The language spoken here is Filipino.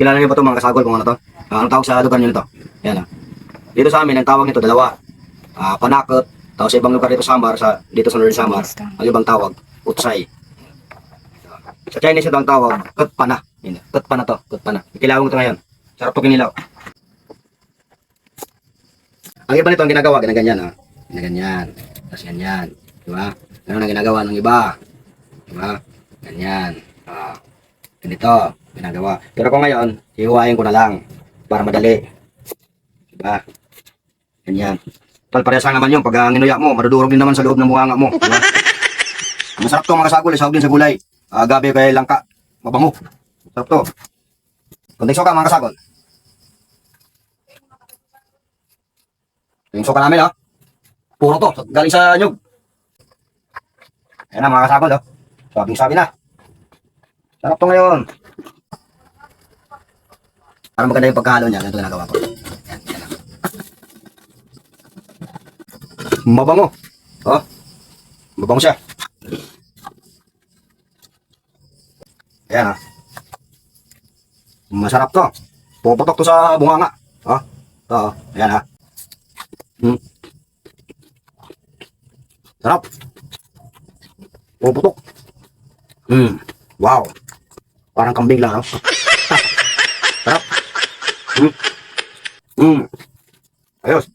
kilala niyo ba ito mga kasagol kung ano to? Ah, anong tawag sa lugar niyo nito? Yan ah. Dito sa amin, ang tawag nito dalawa. Ah, panakot. Tapos sa ibang lugar dito sa Samar, sa, dito sa Northern Samar, ang ibang tawag, utsay. Sa Chinese ito ang tawag, kutpana. Yun, Kutpana to, kutpana. Kilawin ko ito ngayon. Sarap to kinilaw. Ang iba nito ang ginagawa, ginaganyan ah. Ginaganyan. Tapos ganyan. Di ba? Ganun ang ginagawa ng iba. Di ba? Ganyan. Ah. Ganito, ginagawa. Pero kung ngayon, hihuwain ko na lang para madali. Di ba? Ganyan. Tal parehas lang naman yun. Pag uh, nginuya mo, madudurog din naman sa loob ng buhanga mo. Di ba? Masarap to mga sagol. Sahog din sa gulay. Ah, gabi kay langka. Mabango. Sarap to. Kunting suka mga kasagol. Yung suka namin, oh. Puro to. Galing sa nyug. Ayan na, mga kasagol, oh. Sabing sabi na. Sarap to ngayon. Para maganda yung pagkahalo niya, ganito ginagawa ko. Mabango. Oh. Mabango siya. Ayan, ah. Masarap to. Puputok to sa bunganga. Oh. To, oh. Ayan, ah. Hmm. Sarap. Puputok. Hmm. Wow. Parang kambing lang. no? Sarap. Hmm. Hmm. Ayos.